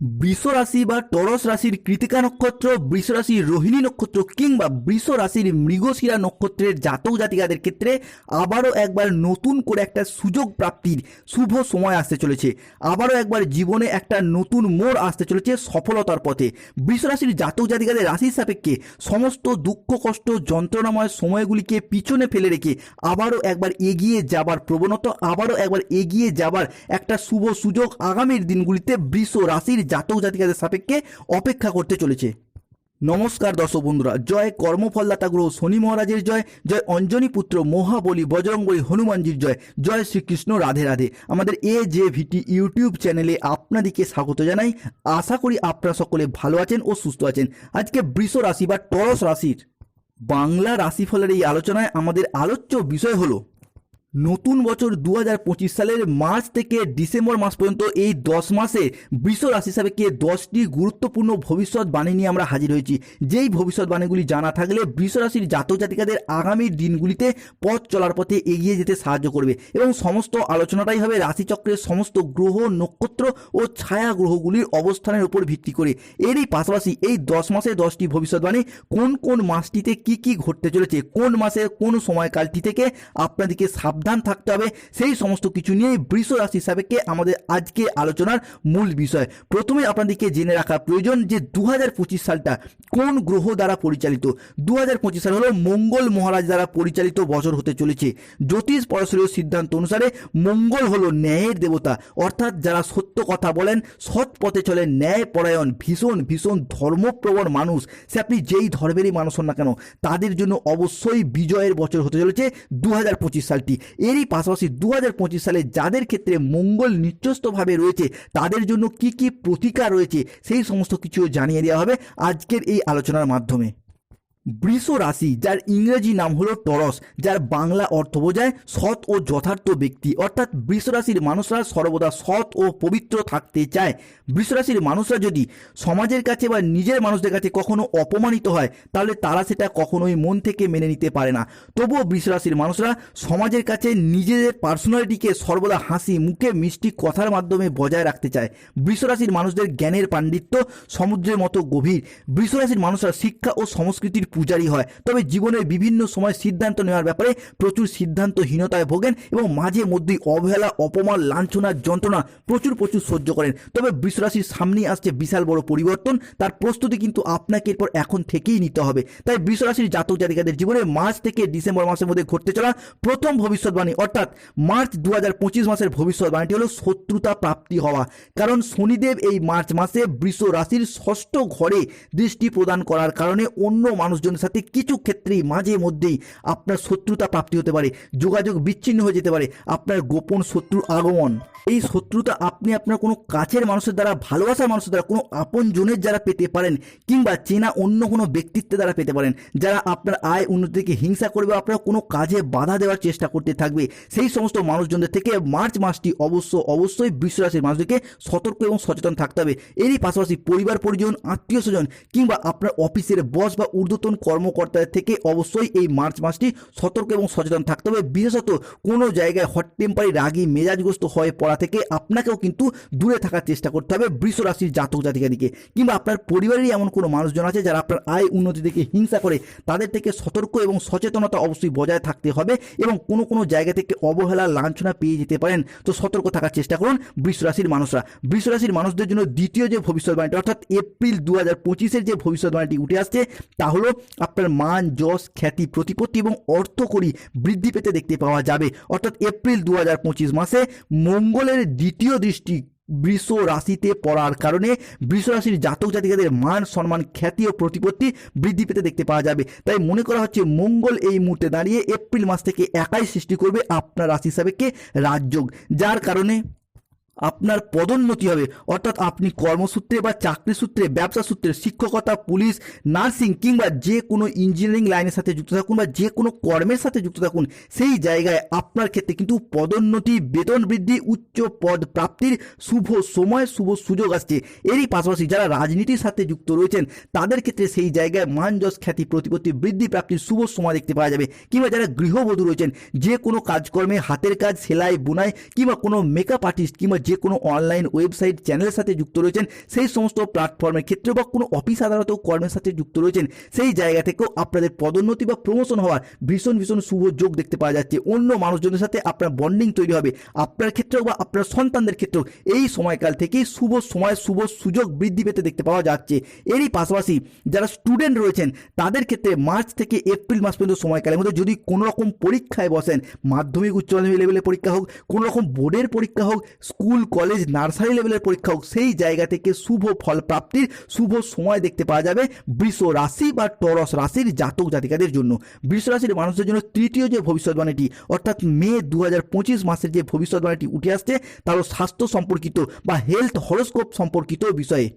বৃষ রাশি বা টরস রাশির কৃতিকা নক্ষত্র বৃষ রাশির রোহিণী নক্ষত্র কিংবা বৃষ রাশির মৃগশিরা নক্ষত্রের জাতক জাতিকাদের ক্ষেত্রে আবারও একবার নতুন করে একটা সুযোগ প্রাপ্তির শুভ সময় আসতে চলেছে। আবারও একবার জীবনে একটা নতুন মোড় আসতে চলেছে সফলতার পথে। বৃষ রাশির জাতক জাতিকাদের রাশির সাপেক্ষে সমস্ত দুঃখ, কষ্ট, যন্ত্রণাময় সময়গুলিকে পিছনে ফেলে রেখে আবারও একবার এগিয়ে যাবার প্রবণতা, আবারও একবার এগিয়ে যাবার একটা শুভ সুযোগ আগামীর দিনগুলিতে বৃষ রাশির জাতক জাতিকাদের সাপেক্ষে অপেক্ষা করতে চলেছে। নমস্কার দর্শক বন্ধুরা, জয় কর্মফলদাতা গ্রহ শনি মহারাজের জয় জয় অঞ্জনী পুত্র মহাবলী বজরঙ্গলী হনুমানজির জয় জয় শ্রীকৃষ্ণ রাধে রাধে। আমাদের এ যে ভিটি ইউটিউব চ্যানেলে আপনাদেরকে স্বাগত জানাই। আশা করি আপনারা সকলে ভালো আছেন ও সুস্থ আছেন। আজকে বৃষ রাশি বা টরস রাশির বাংলা রাশিফলের এই আলোচনায় আমাদের আলোচ্য বিষয় হলো নতুন বছর দু হাজার পঁচিশ সালের মার্চ থেকে ডিসেম্বর মাস পর্যন্ত এই দশ মাসে বৃষ রাশি সাপেক্ষে দশটি গুরুত্বপূর্ণ ভবিষ্যৎবাণী নিয়ে আমরা হাজির হয়েছি। যেই ভবিষ্যৎবাণীগুলি জানা থাকলে বৃষ রাশির জাতক জাতিকাদের আগামী দিনগুলিতে পথ চলার পথে এগিয়ে যেতে সাহায্য করবে এবং সমস্ত আলোচনাটাই হবে রাশিচক্রের সমস্ত গ্রহ, নক্ষত্র ও ছায়া গ্রহগুলির অবস্থানের উপর ভিত্তি করে। এরই পাশাপাশি এই দশ মাসে দশটি ভবিষ্যৎবাণী কোন কোন মাসটিতে কি কি ঘটতে চলেছে, কোন মাসে কোন সময়কালটি থেকে আপনাদেরকে সাবধান থাকতে হবে। সেই সমস্ত কিছু নিয়েই বৃষ রাশি সাপেক্ষে আমাদের আজকে আলোচনার মূল বিষয়। প্রথমে আপনাদেরকে জেনে রাখা প্রয়োজন যে দু হাজার পঁচিশ সালটা কোন গ্রহ দ্বারা পরিচালিত? দু পঁচিশ সাল হলো মঙ্গল মহারাজ দ্বারা পরিচালিত বছর হতে চলেছে। জ্যোতিষ পরশরীয় সিদ্ধান্ত অনুসারে মঙ্গল হলো ন্যায়ের দেবতা। অর্থাৎ যারা সত্য কথা বলেন, সৎ পথে চলেন ন্যায় পরায়ণ ভীষণ ভীষণ ধর্মপ্রবণ মানুষ, সে আপনি যেই ধর্মেরই মানুষ হন না কেন, তাদের জন্য অবশ্যই বিজয়ের বছর হতে চলেছে দু হাজার পঁচিশ সালটি। এরই পাশাপাশি দু হাজার পঁচিশ সালে যাদের ক্ষেত্রে মঙ্গল নিচস্থভাবে রয়েছে, তাদের জন্য কি কি প্রতিকার রয়েছে, সেই সমস্ত কিছু জানিয়ে দেওয়া হবে আজকের এই আলোচনার মাধ্যমে। বৃষ রাশি, যার ইংরেজি নাম হলো টরস, যার বাংলা অর্থ বোঝায় সৎ ও যথার্থ ব্যক্তি। অর্থাৎ বৃষ রাশির মানুষরা সর্বদা সৎ ও পবিত্র থাকতে চায়। বৃষ রাশির মানুষরা যদি সমাজের কাছে বা নিজের মানুষদের কাছে কখনো অপমানিত হয়, তাহলে তারা সেটা কখনোই মন থেকে মেনে নিতে পারে না। তবুও বৃষ রাশির মানুষরা সমাজের কাছে নিজেদের পার্সোনালিটিকে সর্বদা হাসি, মুখে মিষ্টি কথার মাধ্যমে বজায় রাখতে চায়। বৃষ রাশির মানুষদের জ্ঞানের পাণ্ডিত্য সমুদ্রের মতো গভীর। বৃষ রাশির মানুষরা শিক্ষা ও সংস্কৃতির পূজারী হয়। তবে জীবনের বিভিন্ন সময় সিদ্ধান্ত নেওয়ার ব্যাপারে প্রচুর সিদ্ধান্তহীনতায় ভোগেন এবং মাঝে মধ্যেই অবহেলা, অপমান, লাঞ্ছনা, যন্ত্রণা প্রচুর প্রচুর সহ্য করেন। তবে বৃষরাশির সামনেই আসছে বিশাল বড় পরিবর্তন। তার প্রস্তুতি কিন্তু আপনাকে এরপর এখন থেকেই নিতে হবে। তাই বৃষরাশির জাতক জাতিকাদের জীবনে মার্চ থেকে ডিসেম্বর মাসের মধ্যে ঘটতে চলা প্রথম ভবিষ্যৎবাণী, অর্থাৎ মার্চ দু হাজার পঁচিশ মাসের ভবিষ্যৎবাণীটি হলো শত্রুতা প্রাপ্তি হওয়া। কারণ শনিদেব এই মার্চ মাসে বৃষ রাশির ষষ্ঠ ঘরে দৃষ্টি প্রদান করার কারণে অন্য মানুষজনের সাথে কিছু ক্ষেত্রেই মাঝে মধ্যেই আপনার শত্রুতা প্রাপ্তি হতে পারে, যোগাযোগ বিচ্ছিন্ন হয়ে যেতে পারে, আপনার গোপন শত্রুর আগমন। এই শত্রুতা আপনি আপনার কোনো কাছের মানুষের দ্বারা, ভালোবাসার মানুষের দ্বারা, কোনো আপন জনের দ্বারা পেতে পারেন কিংবা চেনা অন্য কোনো ব্যক্তিত্বের দ্বারা পেতে পারেন। যারা আপনার আয় উন্নতিকে হিংসা করবে আপনার কোনো কাজে বাধা দেওয়ার চেষ্টা করতে থাকবে, সেই সমস্ত মানুষজনদের থেকে মার্চ মাসটি অবশ্য, অবশ্যই বিশ্বরাশির মানুষদেরকে সতর্ক এবং সচেতন থাকতে হবে। এরই পাশাপাশি পরিবার, পরিজন, আত্মীয় স্বজন কিংবা আপনার অফিসের বস বা ঊর্ধ্বতন কর্মকর্তাদের থেকে অবশ্যই এই মার্চ মাসটি সতর্ক এবং সচেতন থাকতে হবে। বিশেষত কোনো জায়গায় হট টেম্পারি রাগি, মেজাজগ্রস্ত হয়ে পড়া থেকে আপনাকেও কিন্তু দূরে থাকার চেষ্টা করতে হবে বৃষ রাশির জাতক জাতিকাদিকে কিংবা আপনার পরিবারেরই এমন কোনো মানুষজন আছে যারা আপনার আয় উন্নতি থেকে হিংসা করে তাদের থেকে সতর্ক এবং সচেতনতা অবশ্যই বজায় থাকতে হবে এবং কোনো কোনো জায়গা থেকে অবহেলা, লাঞ্ছনা পেয়ে যেতে পারেন। তো সতর্ক থাকার চেষ্টা করুন বৃষ রাশির মানুষরা। বৃষ রাশির মানুষদের জন্য দ্বিতীয় যে ভবিষ্যৎবাণীটি, অর্থাৎ এপ্রিল দু হাজার পঁচিশের যে ভবিষ্যৎবাণীটি উঠে আসছে, তা হলো আপনার মান, যশ, খ্যাতি, প্রতিপত্তি এবং অর্থকরী বৃদ্ধি পেতে দেখতে পাওয়া যাবে। অর্থাৎ এপ্রিল দু হাজার পঁচিশ মাসে মঙ্গলের দ্বিতীয় দৃষ্টি বৃষ রাশিতে পড়ার কারণে বৃষ রাশির জাতক জাতিকাদের মান, সম্মান, খ্যাতি ও প্রতিপত্তি বৃদ্ধি পেতে দেখতে পাওয়া যাবে। তাই মনে করা হচ্ছে মঙ্গল এই মুহূর্তে দাঁড়িয়ে এপ্রিল মাস থেকে একাই সৃষ্টি করবে আপনার রাশি সাপেক্ষে রাজযোগ। যার কারণে আপনার পদোন্নতি হবে। অর্থাৎ আপনি কর্মসূত্রে বা চাকরি সূত্রে ব্যবসা সূত্রে শিক্ষকতা, পুলিশ, নার্সিং কিংবা যে কোনো ইঞ্জিনিয়ারিং লাইনের সাথে যুক্ত থাকুন বা যে কোনো কর্মের সাথে যুক্ত থাকুন, সেই জায়গায় আপনার ক্ষেত্রে কিন্তু পদোন্নতি, বেতন বৃদ্ধি, উচ্চ পদ প্রাপ্তির শুভ সময়, শুভ সুযোগ আসছে। এরই পাশাপাশি যারা রাজনীতির সাথে যুক্ত রয়েছেন, তাদের ক্ষেত্রে সেই জায়গায় মান যশ খ্যাতি, প্রতিপত্তি, বৃদ্ধি, প্রাপ্তির শুভ সময় দেখতে পাওয়া যাবে। কিংবা যারা গৃহবধূ রয়েছেন, যে কোনো কাজকর্মে হাতের কাজ, সেলাই, বুনাই কিংবা কোনো মেকআপ আর্টিস্ট কিংবা যে কোনো অনলাইন ওয়েবসাইট চ্যানেলের সাথে যুক্ত রয়েছেন, সেই সমস্ত প্ল্যাটফর্মের ক্ষেত্রে বা কোনো অফিস আদালত কর্মের সাথে যুক্ত রয়েছেন, সেই জায়গা থেকেও আপনাদের পদোন্নতি বা প্রমোশন হওয়ার ভীষণ ভীষণ শুভ যোগ দেখতে পাওয়া যাচ্ছে। অন্য মানুষজনের সাথে আপনার বন্ডিং তৈরি হবে, আপনার ক্ষেত্রেও বা আপনার সন্তানদের ক্ষেত্রেও। এই সময়কাল থেকেই শুভ সময়, শুভ সুযোগ বৃদ্ধি পেতে দেখতে পাওয়া যাচ্ছে। এরই পাশাপাশি যারা স্টুডেন্ট রয়েছেন, তাদের ক্ষেত্রে মার্চ থেকে এপ্রিল মাস পর্যন্ত সময়কালের মধ্যে যদি কোনো রকম পরীক্ষায় বসেন, মাধ্যমিক, উচ্চ মাধ্যমিক লেভেলের পরীক্ষা হোক, কোনো রকম বোর্ডের পরীক্ষা হোক স্কুল কলেজ, নার্সারি লেভেলের পরীক্ষা হোক সেই জায়গা থেকে শুভ ফল প্রাপ্তির শুভ সময় দেখতে পাওয়া যাবে বৃষ রাশি বা টরস রাশির জাতক জাতিকাদের জন্য। বৃষ রাশির মানুষের জন্য তৃতীয় যে ভবিষ্যৎবাণীটি অর্থাৎ মে দু হাজার পঁচিশ মাসের যে ভবিষ্যৎবাণীটি উঠে আসছে, তারও স্বাস্থ্য সম্পর্কিত বা হেলথ হরোস্কোপ সম্পর্কিত বিষয়ে।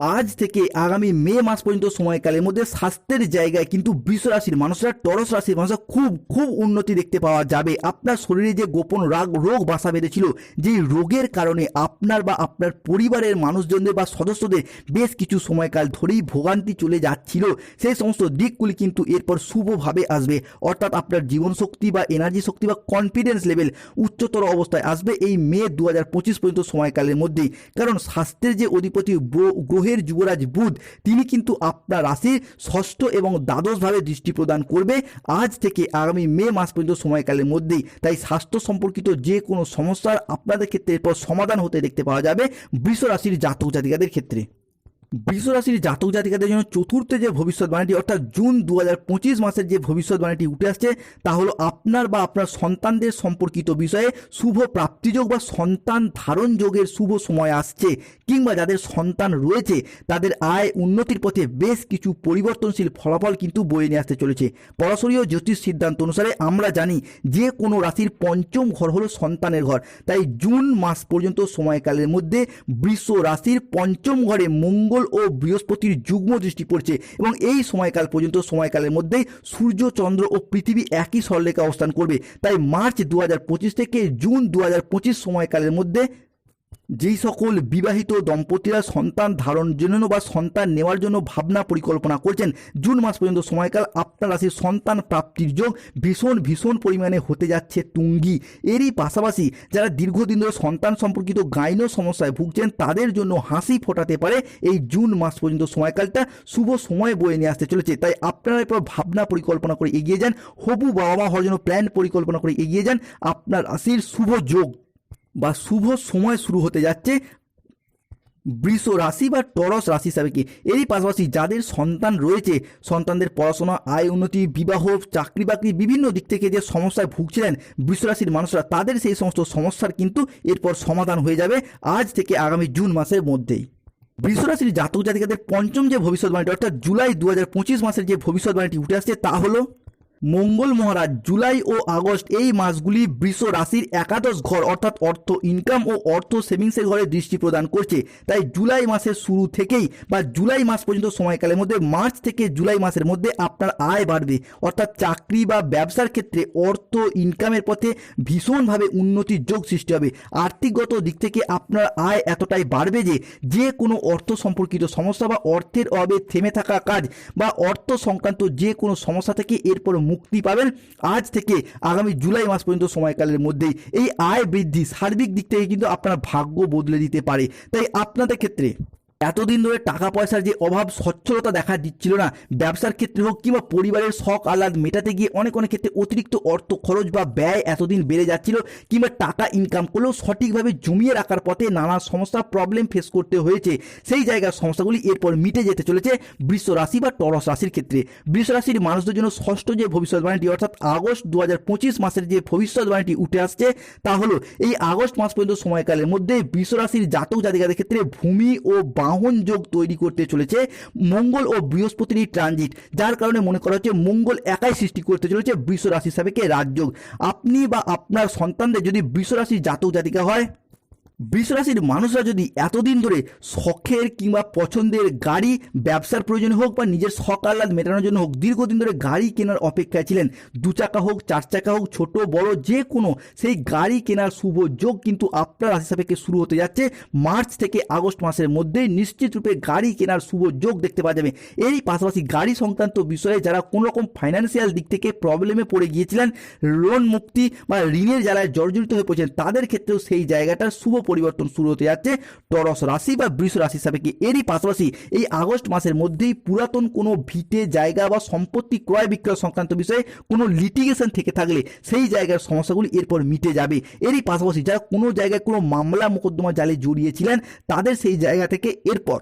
আজ থেকে আগামী মে মাস পর্যন্ত সময়কালের মধ্যে স্বাস্থ্যের জায়গায় কিন্তু বৃষ রাশির মানুষরা, টরস রাশির মানুষরা খুব খুব উন্নতি দেখতে পাওয়া যাবে। আপনার শরীরে যে গোপন রাগ, রোগ বাসা বেঁধেছিল যে রোগের কারণে আপনার বা আপনার পরিবারের মানুষজনদের বা সদস্যদের বেশ কিছু সময়কাল ধরেই ভোগান্তি চলে যাচ্ছিল। সেই সমস্ত দিকগুলি কিন্তু এরপর শুভভাবে আসবে। অর্থাৎ আপনার জীবন শক্তি বা এনার্জি শক্তি বা কনফিডেন্স লেভেল উচ্চতর অবস্থায় আসবে এই মে দু হাজার পঁচিশ পর্যন্ত সময়কালের মধ্যেই। কারণ স্বাস্থ্যের যে অধিপতি গ্রহ- গ্রহের যুবরাজ বুধ, তিনি কিন্তু আপনার রাশির ষষ্ঠ এবং দ্বাদশভাবে দৃষ্টি প্রদান করবে আজ থেকে আগামী মে মাস পর্যন্ত সময়কালের মধ্যেই। তাই স্বাস্থ্য সম্পর্কিত যে কোনো সমস্যার আপনাদের ক্ষেত্রে এরপর সমাধান হতে দেখতে পাওয়া যাবে বৃষ রাশির জাতক জাতিকাদের ক্ষেত্রে। বৃষ রাশির জাতক জাতিকাদের জন্য চতুর্থ যে ভবিষ্যৎবাণীটি, অর্থাৎ জুন দু হাজার পঁচিশ মাসের যে ভবিষ্যৎবাণীটি উঠে আসছে, তা হলো আপনার বা আপনার সন্তানদের সম্পর্কিত বিষয়ে শুভ প্রাপ্তিযোগ বা সন্তান ধারণ যোগের শুভ সময় আসছে, কিংবা যাদের সন্তান রয়েছে, তাদের আয় উন্নতির পথে বেশ কিছু পরিবর্তনশীল ফলাফল কিন্তু বয়ে নিয়ে আসতে চলেছে। পরাশরীয় জ্যোতিষ সিদ্ধান্ত অনুসারে আমরা জানি যে কোনো রাশির পঞ্চম ঘর হলো সন্তানের ঘর। তাই জুন মাস পর্যন্ত সময়কালের মধ্যে বৃষ রাশির পঞ্চম ঘরে মঙ্গল ও বৃহস্পতির যুগ্ম দৃষ্টি পড়ছে এবং এই সময়কাল পর্যন্ত সময়কালের মধ্যেই সূর্য, চন্দ্র ও পৃথিবী একই সরলেখা অবস্থান করবে। তাই মার্চ দু হাজার পঁচিশ থেকে জুন দু হাজার পঁচিশ সময়কালের মধ্যে যেই সকল বিবাহিত দম্পতিরা সন্তান ধারণ জন্য বা সন্তান নেওয়ার জন্য ভাবনা পরিকল্পনা করছেন, জুন মাস পর্যন্ত সময়কাল আপনার রাশির সন্তান প্রাপ্তির যোগ ভীষণ ভীষণ পরিমাণে হতে যাচ্ছে তুঙ্গি। এরই পাশাপাশি যারা দীর্ঘদিন ধরে সন্তান সম্পর্কিত গাইনো সমস্যায় ভুগছেন, তাদের জন্য হাসি ফোটাতে পারে এই জুন মাস পর্যন্ত সময়কালটা। শুভ সময় বয়ে নিয়ে আসতে চলেছে, তাই আপনারা এরপর ভাবনা পরিকল্পনা করে এগিয়ে যান, হবু বাবা মা হওয়ার জন্য প্ল্যান পরিকল্পনা করে এগিয়ে যান, আপনার রাশির শুভ যোগ। বা শুভ সময় শুরু হতে যাচ্ছে বৃষ রাশি বা টরস রাশি হিসাবে কি? এরই পাশাপাশি যাদের সন্তান রয়েছে, সন্তানদের পড়াশোনা, আয় উন্নতি, বিবাহ, চাকরি বাকরি বিভিন্ন দিক থেকে যে সমস্যায় ভুগছিলেন বৃষ রাশির মানুষরা, তাদের সেই সমস্ত সমস্যার কিন্তু এরপর সমাধান হয়ে যাবে আজ থেকে আগামী জুন মাসের মধ্যেই। বৃষরাশির জাতক জাতিকাদের পঞ্চম যে ভবিষ্যৎবাণীটি অর্থাৎ জুলাই দু হাজার পঁচিশ মাসের যে ভবিষ্যৎবাণীটি উঠে আসছে তা হলো মঙ্গল মহারাজ, জুলাই ও আগস্ট এই মাসগুলি বৃষ রাশির একাদশ ঘর অর্থাৎ অর্থ ইনকাম ও অর্থ সেভিংসের ঘরে দৃষ্টি প্রদান করছে। তাই জুলাই মাসের শুরু থেকেই বা জুলাই মাস পর্যন্ত সময়কালের মধ্যে মার্চ থেকে জুলাই মাসের মধ্যে আপনার আয় বাড়বে। অর্থাৎ চাকরি বা ব্যবসার ক্ষেত্রে অর্থ ইনকামের পথে ভীষণভাবে উন্নতির যোগ সৃষ্টি হবে। আর্থিকগত দিক থেকে আপনার আয় এতটাই বাড়বে যে যে কোনো অর্থ সম্পর্কিত সমস্যা বা অর্থের অভাবে থেমে থাকা কাজ বা অর্থ সংক্রান্ত যে কোনো সমস্যা থেকে এরপর মুক্তি পাবেন। আজ থেকে আগামী জুলাই মাস পর্যন্ত সময়কালের মধ্যেই এই আয় বৃদ্ধি সার্বিক দিক থেকে কিন্তু আপনার ভাগ্য বদলে দিতে পারে। তাই আপনাদের ক্ষেত্রে এতদিন ধরে টাকা পয়সার যে অভাব, সচ্ছলতা দেখা দিচ্ছিল না। ব্যবসার ক্ষেত্রে হোক কিংবা পরিবারের শখ আহ্লাদ মেটাতে গিয়ে অনেক অনেক ক্ষেত্রে অতিরিক্ত অর্থ খরচ বা ব্যয় এতদিন বেড়ে যাচ্ছিল কিংবা টাকা ইনকাম করলেও সঠিকভাবে জমিয়ে রাখার পথে নানা সমস্যা প্রবলেম ফেস করতে হয়েছে। সেই জায়গার সমস্যাগুলি এরপর মিটে যেতে চলেছে বৃষ রাশি বা টরস রাশির ক্ষেত্রে। বৃষ রাশির মানুষদের জন্য ষষ্ঠ যে ভবিষ্যৎবাণীটি, অর্থাৎ আগস্ট দু হাজার পঁচিশ মাসের যে ভবিষ্যৎবাণীটি উঠে আসছে, তা হলো এই আগস্ট মাস পর্যন্ত সময়কালের মধ্যে বৃষ রাশির জাতক জাতিকাদের ক্ষেত্রে ভূমি ও বাহন যোগ তৈরি করতে চলেছে মঙ্গল ও বৃহস্পতির ট্রানজিট যার কারণে মনে করা হচ্ছে মঙ্গল একাই সৃষ্টি করতে চলেছে বৃষ রাশি সাপেক্ষে রাজযোগ। আপনি বা আপনার সন্তানদের যদি বৃষ রাশির জাতক জাতিকা হয় বৃষরাশির মানুষরা যদি এতদিন ধরে শখের কিংবা পছন্দের গাড়ি, ব্যবসার প্রয়োজনে হোক বা নিজের শখ আহ্লাদ মেটানোর জন্য হোক, দীর্ঘদিন ধরে গাড়ি কেনার অপেক্ষায় ছিলেন। দু চাকা হোক, চার চাকা হোক, ছোট, বড়, যে কোনো, সেই গাড়ি কেনার শুভ যোগ কিন্তু আপনার রাশি সাপেক্ষে শুরু হতে যাচ্ছে। মার্চ থেকে আগস্ট মাসের মধ্যেই নিশ্চিত রূপে গাড়ি কেনার শুভ যোগ দেখতে পাওয়া যাবে। এর পাশাপাশি গাড়ি সংক্রান্ত বিষয়ে যারা কোনো রকম ফাইন্যান্সিয়াল দিক থেকে প্রবলেমে পড়ে গিয়েছিলেন লোন মুক্তি বা ঋণের জ্বালায় জর্জরিত হয়ে পড়েছেন, তাদের ক্ষেত্রেও সেই জায়গাটার শুভ পরিবর্তন শুরু হতে যাচ্ছে। টরস রাশি বা বৃষ রাশি সাপেক্ষে এরই পাশাপাশি এই আগস্ট মাসের মধ্যেই পুরাতন কোনো ভিটে জায়গা বা সম্পত্তি ক্রয় বিক্রয় সংক্রান্ত বিষয়ে কোনো লিটিগেশন থেকে থাকলে সেই জায়গার সমস্যাগুলি এরপর মিটে যাবে। এরই পাশাপাশি যারা কোনো জায়গায় কোনো মামলা মোকদ্দমা জালে জড়িয়েছিলেন তাদের সেই জায়গা থেকে এরপর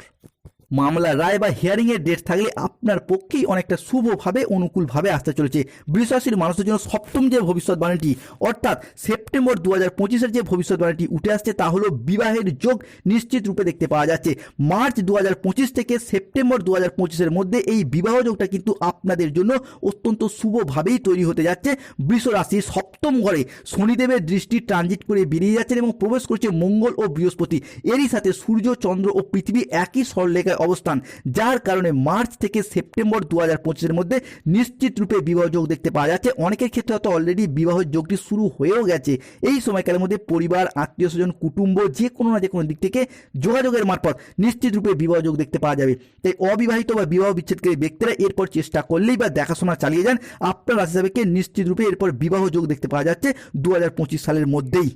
মামলা, রায় বা হিয়ারিং এর ডেট থাকলে আপনার পক্ষেই অনেকটা শুভভাবে, অনুকূলভাবে আসতে চলেছে। বৃষরাশির মানুষের জন্য সপ্তম যে ভবিষ্যৎবাণীটি, অর্থাৎ সেপ্টেম্বর দু হাজার পঁচিশের যে ভবিষ্যৎবাণীটি উঠে আসছে, তা হলো বিবাহের যোগ নিশ্চিত রূপে দেখতে পাওয়া যাচ্ছে। মার্চ দু হাজার পঁচিশ থেকে সেপ্টেম্বর দু হাজার পঁচিশের মধ্যে এই বিবাহ যোগটা কিন্তু আপনাদের জন্য অত্যন্ত শুভভাবেই তৈরি হতে যাচ্ছে। বৃষ রাশির সপ্তম ঘরে শনিদেবের দৃষ্টি ট্রানজিট করে বেরিয়ে যাচ্ছেন এবং প্রবেশ করছে মঙ্গল ও বৃহস্পতি। এরই সাথে সূর্য, চন্দ্র ও পৃথিবী একই সরলেখায় অবস্থান, যার কারণে মার্চ থেকে সেপ্টেম্বর দু হাজার পঁচিশের মধ্যে নিশ্চিত রূপে বিবাহ যোগ দেখতে পাওয়া যাচ্ছে। অনেকের ক্ষেত্রে হয়তো অলরেডি বিবাহ যোগটি শুরু হয়েও গেছে। এই সময়কালের মধ্যে পরিবার, আত্মীয় স্বজন, কুটুম্ব যে কোনো না যে কোনো দিক থেকে যোগাযোগের মারফত নিশ্চিত রূপে বিবাহ যোগ দেখতে পাওয়া যাবে। তাই অবিবাহিত বা বিবাহ বিচ্ছেদকারী ব্যক্তিরা এরপর চেষ্টা করলেই বা দেখাশোনা চালিয়ে যান। আপনার রাশি নিশ্চিত রূপে এরপর বিবাহ যোগ দেখতে পাওয়া যাচ্ছে দু হাজার পঁচিশ সালের মধ্যেই।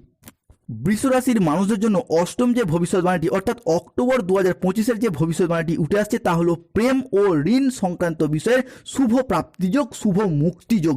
বৃষ রাশির মানুষদের জন্য অষ্টম যে ভবিষ্যৎবাণীটি, অর্থাৎ অক্টোবর দু হাজার পঁচিশের যে ভবিষ্যৎবাণীটি উঠে আসছে, তা হলো প্রেম ও ঋণ সংক্রান্ত বিষয়ের শুভ প্রাপ্তিযোগ, শুভ মুক্তিযোগ।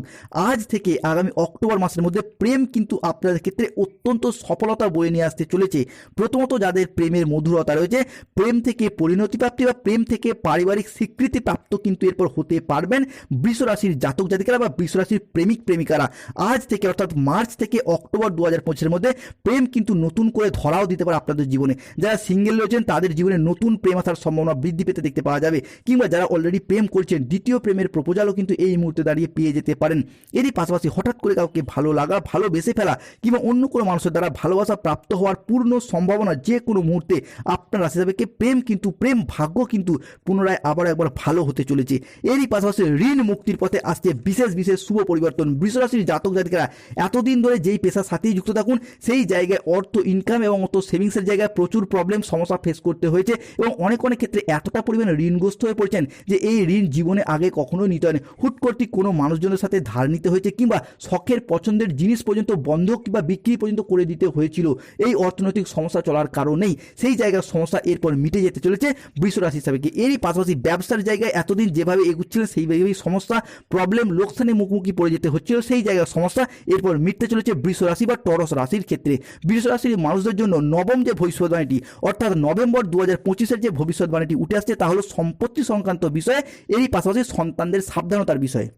আজ থেকে আগামী অক্টোবর মাসের মধ্যে প্রেম কিন্তু আপনাদের ক্ষেত্রে অত্যন্ত সফলতা বয়ে নিয়ে আসতে চলেছে। প্রথমত যাদের প্রেমের মধুরতা রয়েছে, প্রেম থেকে পরিণতি প্রাপ্তি বা প্রেম থেকে পারিবারিক স্বীকৃতি প্রাপ্ত কিন্তু এরপর হতে পারবেন বৃষ রাশির জাতক জাতিকারা বা বৃষ রাশির প্রেমিক প্রেমিকারা। আজ থেকে অর্থাৎ মার্চ থেকে অক্টোবর দু হাজার পঁচিশের মধ্যে প্রেম কিন্তু নতুন করে ধরাও দিতে পারে আপনাদের জীবনে। যারা সিঙ্গেল রয়েছেন, তাদের জীবনে নতুন প্রেম আসার সম্ভাবনা বৃদ্ধি পেতে দেখতে পাওয়া যাবে। কিংবা যারা অলরেডি প্রেম করছেন, দ্বিতীয় প্রেমের প্রপোজালও কিন্তু এই মুহূর্তে দাঁড়িয়ে পেয়ে যেতে পারেন। এরই পাশাপাশি হঠাৎ করে কাউকে ভালো লাগা ভালোবেসে ফেলা, কিংবা অন্য কোনো মানুষের দ্বারা ভালোবাসা প্রাপ্ত হওয়ার পূর্ণ সম্ভাবনা যে কোনো মুহূর্তে আপনার রাশি হিসাবে প্রেম কিন্তু, প্রেম ভাগ্য কিন্তু পুনরায় আবার একবার ভালো হতে চলেছে। এরই পাশাপাশি ঋণ মুক্তির পথে আসছে বিশেষ বিশেষ শুভ পরিবর্তন। বৃষরাশির জাতক জাতিকারা এতদিন ধরে যেই পেশার সাথেই যুক্ত থাকুন, সেই জায়গায় অর্থ ইনকাম এবং অর্থ সেভিংসের জায়গায় প্রচুর প্রবলেম সমস্যা ফেস করতে হয়েছে এবং অনেক অনেক ক্ষেত্রে এতটা পরিমাণে ঋণগ্রস্ত হয়ে পড়েছেন যে এই ঋণ জীবনে আগে কখনোই নিতে হয়নি। হুট কর্তৃক কোনো মানুষজনের সাথে ধার নিতে হয়েছে কিংবা শখের পছন্দের জিনিস পর্যন্ত বন্ধ কিংবা বিক্রি পর্যন্ত করে দিতে হয়েছিল, এই অর্থনৈতিক সমস্যা চলার কারণেই সেই জায়গার সমস্যা এরপর মিটে যেতে চলেছে বৃষ রাশি হিসাবে। কি এরই পাশাপাশি ব্যবসার জায়গায় এতদিন যেভাবে এগুচ্ছিলেন সেইভাবেই সমস্যা প্রবলেম লোকসানে মুখোমুখি পড়ে যেতে হচ্ছিল, সেই জায়গার সমস্যা এরপর মিটতে চলেছে বৃষ রাশি বা টরস রাশির ক্ষেত্রে। বৃষ রাশির মানুষদের জন্য নবম যে ভবিষ্যৎবাণীটি, অর্থাৎ নভেম্বর দু হাজার পঁচিশের যে ভবিষ্যৎবাণীটি উঠে আসছে, তা হলো সম্পত্তি সংক্রান্ত বিষয়ে, এরই পাশাপাশি সন্তানদের সাবধানতার বিষয়ে।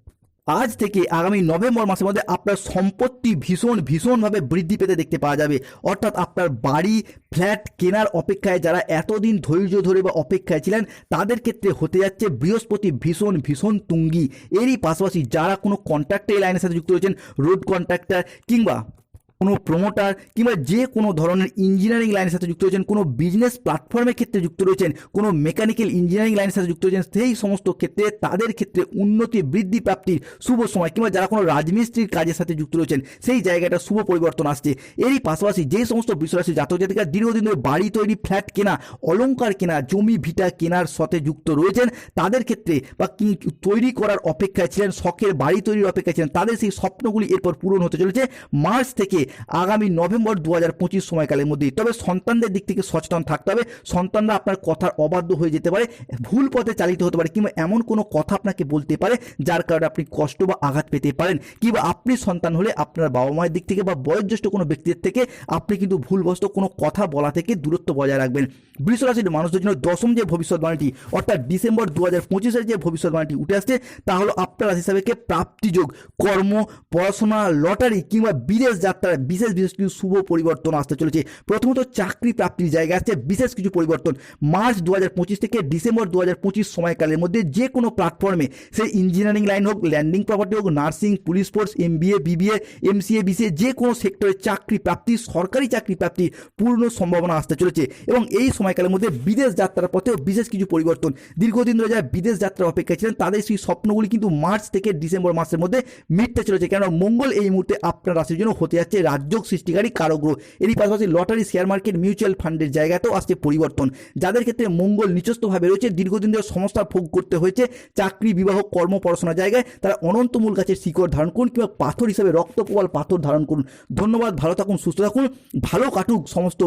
আজ থেকে আগামী নভেম্বর মাসের মধ্যে আপনার সম্পত্তি ভীষণ, ভীষণভাবে বৃদ্ধি পেতে দেখতে পাওয়া যাবে। অর্থাৎ আপনার বাড়ি, ফ্ল্যাট কেনার অপেক্ষায় যারা এতদিন ধৈর্য ধরে বা অপেক্ষায় ছিলেন, তাদের ক্ষেত্রে হতে যাচ্ছে বৃহস্পতি ভীষণ ভীষণ তুঙ্গি। এরই পাশাপাশি যারা কোনো কন্ট্রাক্টের লাইনের সাথে যুক্ত রয়েছেন রোড কন্ট্রাক্টর কিংবা কোনো প্রমোটার কিংবা যে কোনো ধরনের ইঞ্জিনিয়ারিং লাইনের সাথে যুক্ত রয়েছেন, কোনো বিজনেস প্ল্যাটফর্মের ক্ষেত্রে যুক্ত রয়েছেন, কোনো মেকানিক্যাল ইঞ্জিনিয়ারিং লাইনের সাথে যুক্ত রয়েছেন, সেই সমস্ত ক্ষেত্রে তাদের ক্ষেত্রে উন্নতি, বৃদ্ধি প্রাপ্তির শুভ সময় কিংবা যারা কোনো রাজমিস্ত্রির কাজের সাথে যুক্ত রয়েছেন, সেই জায়গাটা শুভ পরিবর্তন আসছে। এরই পাশাপাশি যে সমস্ত বিশ্বরাশি জাতক জাতিকা দীর্ঘদিন ধরে বাড়ি তৈরি ফ্ল্যাট কেনা, অলংকার কেনা, জমি ভিটা কেনার সাথে যুক্ত রয়েছেন, তাদের ক্ষেত্রে বা কি তৈরি করার অপেক্ষায় ছিলেন, শখের বাড়ি তৈরির অপেক্ষায় ছিলেন, তাদের সেই স্বপ্নগুলি এরপর পূরণ হতে চলেছে। মার্চ থেকে আগামী নভেম্বর দু হাজার পঁচিশ সময়কালের মধ্যেই। তবে সন্তানদের দিক থেকে সচেতন থাকতে হবে। সন্তানরা আপনার কথার অবাধ্য হয়ে যেতে পারে, ভুল পথে চালিত হতে পারে, কিংবা এমন কোনো কথা আপনাকে বলতে পারে যার কারণে আপনি কষ্ট বা আঘাত পেতে পারেন। কিংবা আপনি সন্তান হলে আপনার বাবা মায়ের দিক থেকে বা বয়োজ্যেষ্ঠ কোনো ব্যক্তিদের থেকে আপনি কিন্তু ভুলবশত কোনো কথা বলা থেকে দূরত্ব বজায় রাখবেন। বৃষ রাশির মানুষদের জন্য দশম যে ভবিষ্যৎবাণীটি, অর্থাৎ ডিসেম্বর দু হাজার পঁচিশের যে ভবিষ্যৎবাণীটি উঠে আসছে তা হলো আপনার রাশি হিসাবে প্রাপ্তিযোগ, কর্ম, পড়াশোনা, লটারি, কিংবা বিদেশ যাত্রার বিশেষ বিশেষ কিছু শুভ পরিবর্তন আসতে চলেছে। প্রথমত চাকরি প্রাপ্তির জায়গায় আসছে, বিশেষ কিছু পরিবর্তন। মার্চ দু হাজার পঁচিশ থেকে ডিসেম্বর দু হাজার পঁচিশ সময়কালের মধ্যে যে কোনো প্ল্যাটফর্মে সেই ইঞ্জিনিয়ারিং লাইন হোক ল্যান্ডিং প্রপার্টি হোক nursing police force M BA BBA M MCA BCA যে কোনো সেক্টরে চাকরি প্রাপ্তি, সরকারি চাকরি প্রাপ্তি পূর্ণ সম্ভাবনা আসতে চলেছে। এবং এই সময়কালের মধ্যে বিদেশ যাত্রার পথেও বিশেষ কিছু পরিবর্তন। দীর্ঘদিন ধরে যারা বিদেশ যাত্রার অপেক্ষায় ছিলেন, তাদের সেই স্বপ্নগুলি কিন্তু মার্চ থেকে ডিসেম্বর মাসের মধ্যে মিটতে চলেছে। কেন মঙ্গল এই মুহূর্তে আপনার রাশির জন্য হতে যাচ্ছে রাজ্য সৃষ্টিকারী কারগ্রহ এরই পাশাপাশি লটারি শেয়ার মার্কেট মিউচুয়াল ফান্ডের জায়গাতেও আসছে পরিবর্তন। যাদের ক্ষেত্রে মঙ্গল নিচস্তভাবে রয়েছে, দীর্ঘদিন ধরে সমস্যা ভোগ করতে হয়েছে চাকরি, বিবাহ, কর্ম পড়াশোনার জায়গায়, তারা অনন্তমূল গাছের শিকড় ধারণ করুন কিংবা পাথর হিসাবে রক্তপ্রবাল পাথর ধারণ করুন। ধন্যবাদ, ভালো থাকুন, সুস্থ থাকুন, ভালো কাটুক সমস্ত